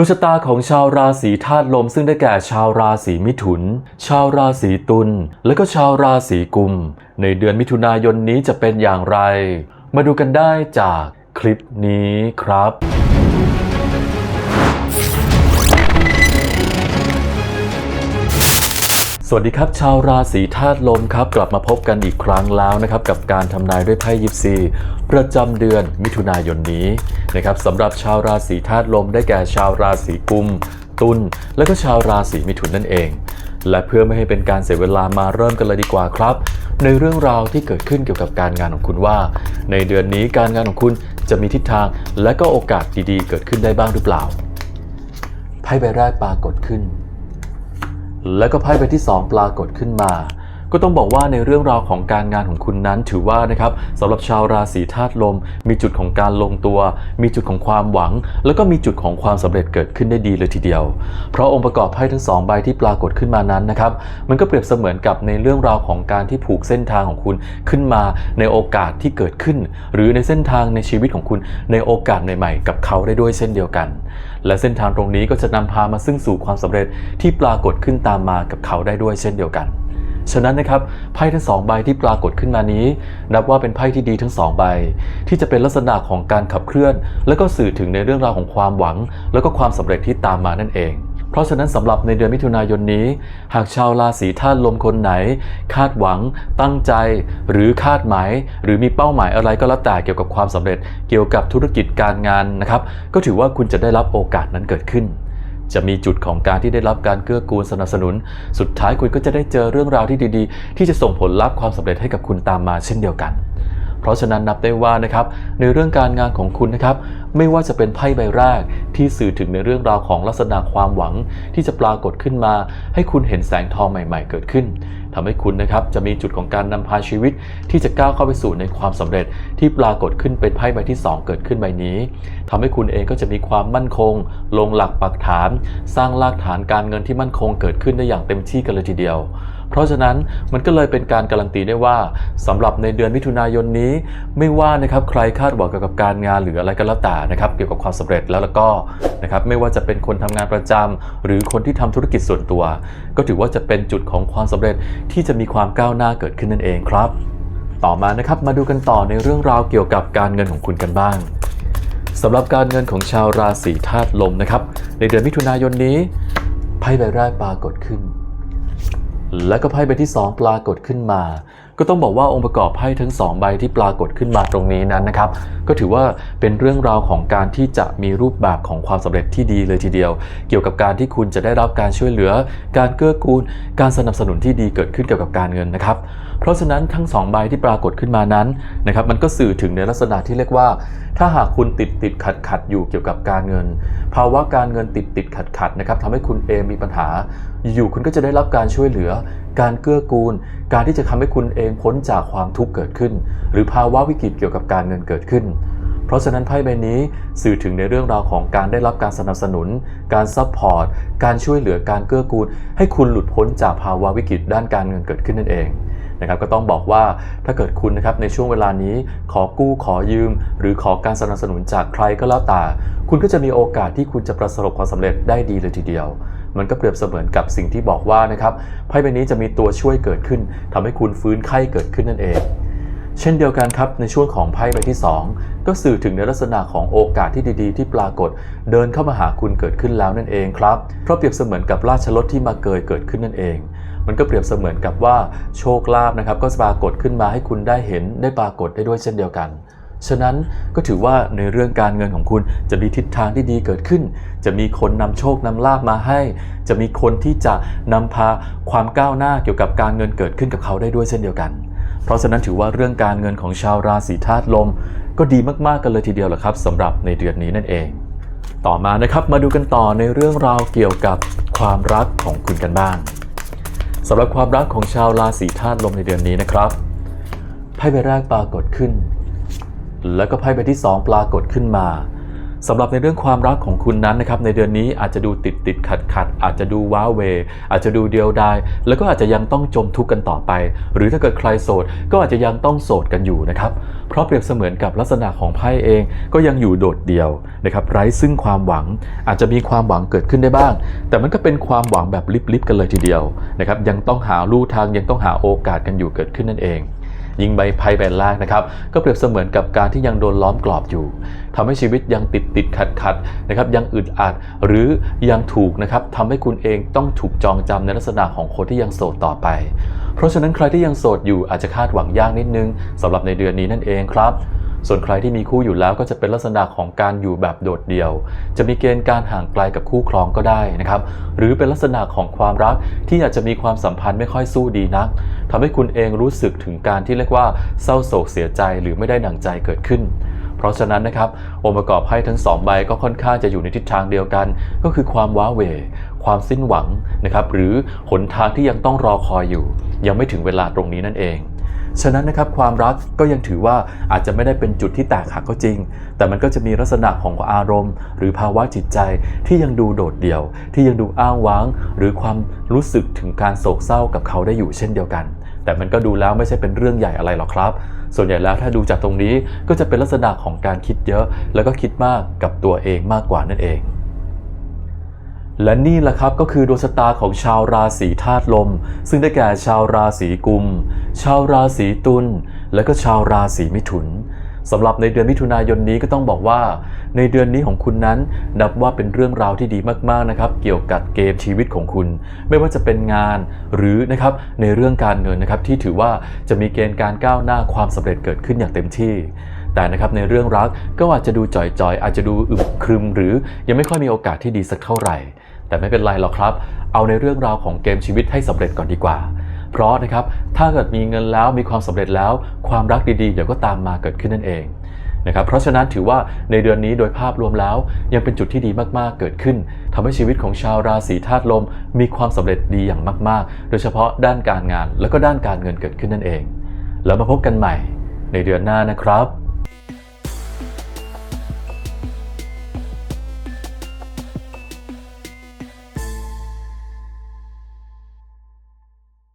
ดวงชะตาของชาวราศีธาตุลมซึ่งได้แก่ชาวราศีมิถุน ชาวราศีตุล และก็ชาวราศีกุม ในเดือนมิถุนายนนี้จะเป็นอย่างไร มาดูกันได้จากคลิปนี้ครับ สวัสดีครับ ชาวราศีธาตุลมครับ กลับมาพบกันอีกครั้งแล้วนะครับ กับการทำนายด้วยไพ่ยิปซีประจำเดือนมิถุนายนนี้นะครับสำหรับชาวราศีธาตุลมได้แก่ชาวราศีกุม ตุลและก็ชาวราศีมิถุนนั่นเอง และเพื่อไม่ให้เป็นการเสียเวลามาเริ่มกันเลยดีกว่าครับ ในเรื่องราวที่เกิดขึ้นเกี่ยวกับการงานของคุณว่า ในเดือนนี้การงานของคุณจะมีทิศทาง และก็โอกาสดีๆ เกิดขึ้นได้บ้างหรือเปล่าไพ่ใบแรกปรากฏขึ้น แล้วก็ไพ่ใบที่ 2 ปรากฏขึ้นมา ก็ต้องบอกว่าในเรื่องราวของการงานของคุณนั้นถือว่านะครับสำหรับชาวราศีธาตุลม มีจุดของการลงตัว มีจุดของความหวัง แล้วก็มีจุดของความสำเร็จเกิดขึ้นได้ดีเลยทีเดียว เพราะองค์ประกอบไพ่ทั้งสองใบที่ปรากฏขึ้นมานั้นนะครับมันก็เปรียบเสมือนกับในเรื่องราวของการที่ผูกเส้นทางของคุณขึ้นมาในโอกาสที่เกิดขึ้น หรือในเส้นทางในชีวิตของคุณในโอกาสใหม่ๆ กับเขาได้ด้วยเช่นเดียวกัน และเส้นทางตรงนี้ก็จะนำพามาซึ่งสู่ความสำเร็จที่ปรากฏขึ้นตามมากับเขาได้ด้วยเช่นเดียวกัน ฉะนั้นนะครับไพ่ทั้งสองใบที่ปรากฏขึ้นมานี้ นับว่าเป็นไพ่ที่ดีทั้งสองใบ ที่จะเป็นลักษณะของการขับเคลื่อน และก็สื่อถึงในเรื่องราวของความหวัง แล้วก็ความสำเร็จที่ตามมานั่นเองเพราะฉะนั้นสำหรับในเดือนมิถุนายนนี้ หากชาวราศีธาตุลมคนไหน คาดหวัง ตั้งใจ หรือคาดหมาย หรือมีเป้าหมายอะไรก็แล้วแต่เกี่ยวกับความสำเร็จ เกี่ยวกับธุรกิจการงานนะครับ ก็ถือว่าคุณจะได้รับโอกาสนั้นเกิดขึ้น จะมีจุดของการที่ได้รับการเกื้อกูลสนับสนุน สุดท้ายคุณก็จะได้เจอเรื่องราวที่ดีๆ ที่จะส่งผลลัพธ์ความสำเร็จให้กับคุณตามมาเช่นเดียวกัน เพราะฉะนั้นนับได้ว่านะครับในเรื่องการงานของคุณนะครับไม่ว่าจะเป็นไพ่ใบแรกที่สื่อถึงในเรื่องราวของลักษณะความหวัง ที่จะปรากฏขึ้นมา ให้คุณเห็นแสงทองใหม่ ๆ เกิดขึ้นทำให้คุณนะครับจะมีจุดของการนำพาชีวิต ที่จะก้าวเข้าไปสู่ในความสำเร็จ ที่ปรากฏขึ้นเป็นไพ่ใบที่ 2 เกิดขึ้นใบนี้ทำให้คุณเองก็จะมีความมั่นคง ลงหลักปักฐาน สร้างรากฐานการเงินที่มั่นคงเกิดขึ้นได้อย่างเต็มที่กันเลยทีเดียว เพราะฉะนั้นมันก็เลยเป็นการการันตีได้ว่าสำหรับในเดือนมิถุนายนนี้ ไม่ว่านะครับใครคาดหวังเกี่ยวกับการงานหรืออะไรก็แล้วแต่นะครับเกี่ยวกับความสำเร็จแล้วแล้วก็นะครับไม่ว่าจะเป็นคนทำงานประจำหรือคนที่ทำธุรกิจส่วนตัว ก็ถือว่าจะเป็นจุดของความสำเร็จที่จะมีความก้าวหน้าเกิดขึ้นนั่นเองครับ ต่อมานะครับมาดูกันต่อในเรื่องราวเกี่ยวกับการเงินของคุณกันบ้างสำหรับการเงินของชาวราศีธาตุลมนะครับในเดือนมิถุนายนนี้ไพ่ใบแรกปรากฏขึ้น และก็ไพ่ใบที่ 2 ปรากฏขึ้นมา ก็ต้องบอกว่าองค์ประกอบไพ่ทั้ง 2 ใบที่ปรากฏขึ้นมาตรงนี้นั้นนะครับ ก็ถือว่าเป็นเรื่องราวของการที่จะมีรูปแบบของความสำเร็จที่ดีเลยทีเดียว เกี่ยวกับการที่คุณจะได้รับการช่วยเหลือ การเกื้อกูล การสนับสนุนที่ดีเกิดขึ้นเกี่ยวกับการเงินนะครับ เพราะฉะนั้นทั้งสองใบที่ปรากฏขึ้นมานั้นนะครับ มันก็สื่อถึงในลักษณะที่เรียกว่า ถ้าหากคุณติดติดขัดขัดอยู่เกี่ยวกับการเงิน ภาวะการเงินติดติดขัดขัดนะครับทำให้คุณเองมีปัญหา อยู่คุณก็จะได้รับการช่วยเหลือ การเกื้อกูล การที่จะทำให้คุณเองพ้นจากความทุกข์เกิดขึ้น หรือภาวะวิกฤตเกี่ยวกับการเงินเกิดขึ้นเพราะฉะนั้นไพ่ใบนี้สื่อถึงในเรื่องราวของการได้รับการสนับสนุน การซัพพอร์ต การช่วยเหลือการเกื้อกูล ให้คุณหลุดพ้นจากภาวะวิกฤตด้านการเงินเกิดขึ้นนั่นเอง นะครับก็ต้องบอกว่าถ้าเกิดคุณนะครับในช่วงเวลานี้ขอกู้ขอยืม หรือขอการสนับสนุนจากใครก็แล้วแต่คุณก็จะมีโอกาสที่คุณจะประสบความสำเร็จได้ดีเลยทีเดียว มันก็เปรียบเสมือนกับสิ่งที่บอกว่านะครับไพ่ใบนี้จะมีตัวช่วยเกิดขึ้นทำให้คุณฟื้นไข้เกิดขึ้นนั่นเองเช่นเดียวกันครับในช่วงของไพ่ใบที่ 2 ก็สื่อถึงในลักษณะของโอกาสที่ดีๆ ที่ปรากฏ เดินเข้ามาหาคุณเกิดขึ้นแล้วนั่นเองครับเพราะเปรียบเสมือนกับราชรถที่มาเกยเกิดขึ้นนั่นเอง มันก็เปรียบเสมือนกับว่าโชคลาภนะครับก็ปรากฏขึ้นมาให้คุณได้เห็นได้ปรากฏได้ด้วยเช่นเดียวกัน ฉะนั้นก็ถือว่าในเรื่องการเงินของคุณจะมีทิศทางที่ดีเกิดขึ้น จะมีคนนำโชคนำลาภมาให้ จะมีคนที่จะนำพาความก้าวหน้าเกี่ยวกับการเงินเกิดขึ้นกับเขาได้ด้วยเช่นเดียวกัน เพราะฉะนั้นถือว่าเรื่องการเงินของชาวราศีธาตุลม ก็ดีมากๆกันเลยทีเดียวแหละครับสำหรับในเดือนนี้นั่นเองต่อมานะครับมาดูกันต่อในเรื่องราวเกี่ยวกับความรักของคุณกันบ้าง สำหรับความรักของชาวราศีธาตุลมในเดือนนี้นะครับไพ่ใบแรกปรากฏขึ้น แล้วก็ไพ่ใบที่ 2 ปรากฏขึ้นมา สำหรับในเรื่องความรักของคุณนั้นนะครับในเดือนนี้อาจจะดูติดติดขัดขัดอาจจะดูว้าเว อาจจะดูเดียวดายแล้วก็อาจจะยังต้องจมทุกข์กันต่อไป หรือถ้าเกิดใครโสดก็อาจจะยังต้องโสดกันอยู่นะครับเพราะเปรียบเสมือนกับลักษณะของไพ่เองก็ยังอยู่โดดเดี่ยวนะครับไร้ซึ่งความหวังอาจจะมีความหวังเกิดขึ้นได้บ้าง แต่มันก็เป็นความหวังแบบลิบๆกันเลยทีเดียวนะครับยังต้องหาลู่ทางยังต้องหาโอกาสกันอยู่เกิดขึ้นนั่นเอง ยิงใบไพ่ใบแรกนะครับ ก็เปรียบเสมือนกับการที่ยังโดนล้อมกรอบอยู่ทำให้ชีวิตยังติดติดขัดขัดนะครับยังอึดอัดหรือยังถูกนะครับทำให้คุณเองต้องถูกจองจำในลักษณะของคนที่ยังโสดต่อไป เพราะฉะนั้นใครที่ยังโสดอยู่อาจจะคาดหวังยากนิดนึงสำหรับในเดือนนี้นั่นเองครับ ส่วนใครที่มีคู่อยู่แล้วก็จะเป็นลักษณะของการอยู่แบบโดดเดี่ยว จะมีเกณฑ์การห่างไกลกับคู่ครองก็ได้นะครับ หรือเป็นลักษณะของความรักที่อาจจะมีความสัมพันธ์ไม่ค่อยสู้ดีนักทำให้คุณเองรู้สึกถึงการที่เรียกว่าเศร้าโศกเสียใจหรือไม่ได้ดังใจเกิดขึ้นเพราะฉะนั้นนะครับองค์ประกอบไพ่ทั้งสองใบก็ค่อนข้างจะอยู่ในทิศทางเดียวกัน ก็คือความว้าเหวความสิ้นหวังนะครับหรือหนทางที่ยังต้องรอคอยอยู่ ยังไม่ถึงเวลาตรงนี้นั่นเอง ฉะนั้นนะครับความรักก็ยังถือว่าอาจจะไม่ได้เป็นจุดที่แตกหักก็จริง แต่มันก็จะมีลักษณะของอารมณ์ หรือภาวะจิตใจที่ยังดูโดดเดี่ยว ที่ยังดูอ้างว้าง หรือความรู้สึกถึงการโศกเศร้ากับเขาได้อยู่เช่นเดียวกัน แต่มันก็ดูแล้วไม่ใช่เป็นเรื่องใหญ่อะไรหรอกครับ ส่วนใหญ่แล้วถ้าดูจากตรงนี้ก็จะเป็นลักษณะของการคิดเยอะ แล้วก็คิดมากกับตัวเองมากกว่านั่นเอง และนี่แหละครับก็คือดวงชะตาของชาวราศีธาตุลม ซึ่งได้แก่ชาวราศีกุม ชาวราศีตุลและก็ชาวราศีมิถุนสำหรับในเดือนมิถุนายนนี้ก็ต้องบอกว่า ในเดือนนี้ของคุณนั้นนับว่าเป็นเรื่องราวที่ดีมากๆนะครับ เกี่ยวกับเกมชีวิตของคุณ ไม่ว่าจะเป็นงานหรือนะครับในเรื่องการเงินนะครับที่ถือว่าจะมีเกณฑ์การก้าวหน้าความสำเร็จเกิดขึ้นอย่างเต็มที่ แต่นะครับในเรื่องรักก็อาจจะดูจ่อยๆ อาจจะดูอึมครึม หรือยังไม่ค่อยมีโอกาสที่ดีสักเท่าไหร่ แต่ไม่เป็นไรหรอกครับ เอาในเรื่องราวของเกมชีวิตให้สำเร็จก่อนดีกว่า เพราะนะครับ ถ้าเกิดมีเงินแล้วมีความสำเร็จแล้ว ความรักดีๆ เดี๋ยวก็ตามมาเกิดขึ้นนั่นเองนะครับ เพราะฉะนั้นถือว่าในเดือนนี้โดยภาพรวมแล้ว ยังเป็นจุดที่ดีมากๆเกิดขึ้นทำให้ชีวิตของชาวราศีธาตุลม มีความสำเร็จดีอย่างมาก ๆ โดยเฉพาะด้านการงาน และก็ด้านการเงินเกิดขึ้นนั่นเอง แล้วมาพบกันใหม่ ในเดือนหน้านะครับ